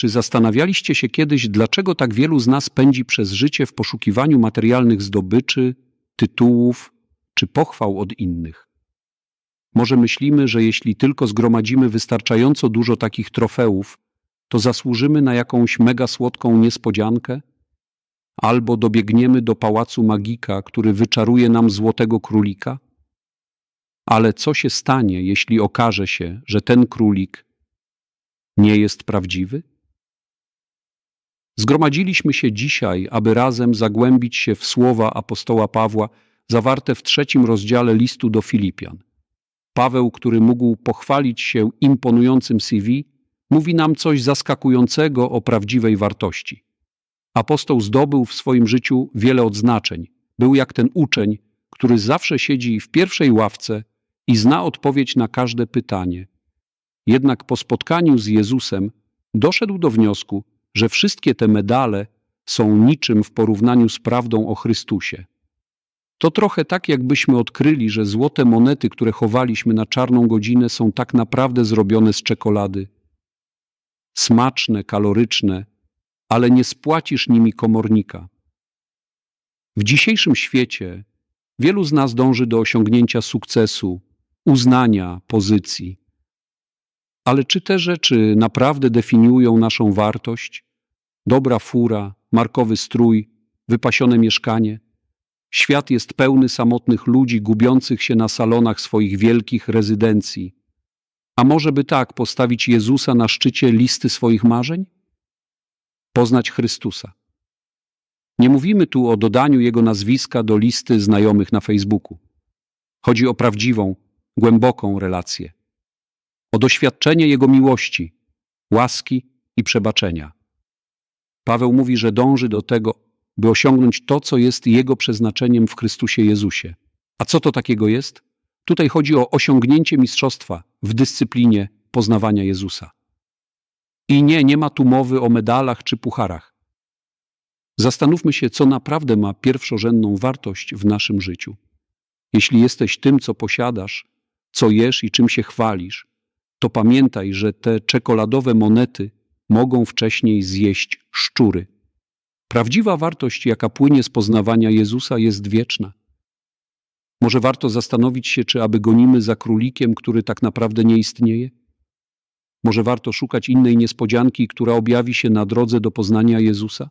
Czy zastanawialiście się kiedyś, dlaczego tak wielu z nas pędzi przez życie w poszukiwaniu materialnych zdobyczy, tytułów czy pochwał od innych? Może myślimy, że jeśli tylko zgromadzimy wystarczająco dużo takich trofeów, to zasłużymy na jakąś mega słodką niespodziankę? Albo dobiegniemy do pałacu magika, który wyczaruje nam złotego królika? Ale co się stanie, jeśli okaże się, że ten królik nie jest prawdziwy? Zgromadziliśmy się dzisiaj, aby razem zagłębić się w słowa apostoła Pawła zawarte w trzecim rozdziale listu do Filipian. Paweł, który mógł pochwalić się imponującym CV, mówi nam coś zaskakującego o prawdziwej wartości. Apostoł zdobył w swoim życiu wiele odznaczeń. Był jak ten uczeń, który zawsze siedzi w pierwszej ławce i zna odpowiedź na każde pytanie. Jednak po spotkaniu z Jezusem doszedł do wniosku, że wszystkie te medale są niczym w porównaniu z prawdą o Chrystusie. To trochę tak, jakbyśmy odkryli, że złote monety, które chowaliśmy na czarną godzinę, są tak naprawdę zrobione z czekolady. Smaczne, kaloryczne, ale nie spłacisz nimi komornika. W dzisiejszym świecie wielu z nas dąży do osiągnięcia sukcesu, uznania, pozycji. Ale czy te rzeczy naprawdę definiują naszą wartość? Dobra fura, markowy strój, wypasione mieszkanie? Świat jest pełny samotnych ludzi gubiących się na salonach swoich wielkich rezydencji. A może by tak postawić Jezusa na szczycie listy swoich marzeń? Poznać Chrystusa. Nie mówimy tu o dodaniu Jego nazwiska do listy znajomych na Facebooku. Chodzi o prawdziwą, głęboką relację. O doświadczenie Jego miłości, łaski i przebaczenia. Paweł mówi, że dąży do tego, by osiągnąć to, co jest Jego przeznaczeniem w Chrystusie Jezusie. A co to takiego jest? Tutaj chodzi o osiągnięcie mistrzostwa w dyscyplinie poznawania Jezusa. I nie, nie ma tu mowy o medalach czy pucharach. Zastanówmy się, co naprawdę ma pierwszorzędną wartość w naszym życiu. Jeśli jesteś tym, co posiadasz, co jesz i czym się chwalisz, to pamiętaj, że te czekoladowe monety mogą wcześniej zjeść szczury. Prawdziwa wartość, jaka płynie z poznawania Jezusa, jest wieczna. Może warto zastanowić się, czy aby gonimy za królikiem, który tak naprawdę nie istnieje? Może warto szukać innej niespodzianki, która objawi się na drodze do poznania Jezusa?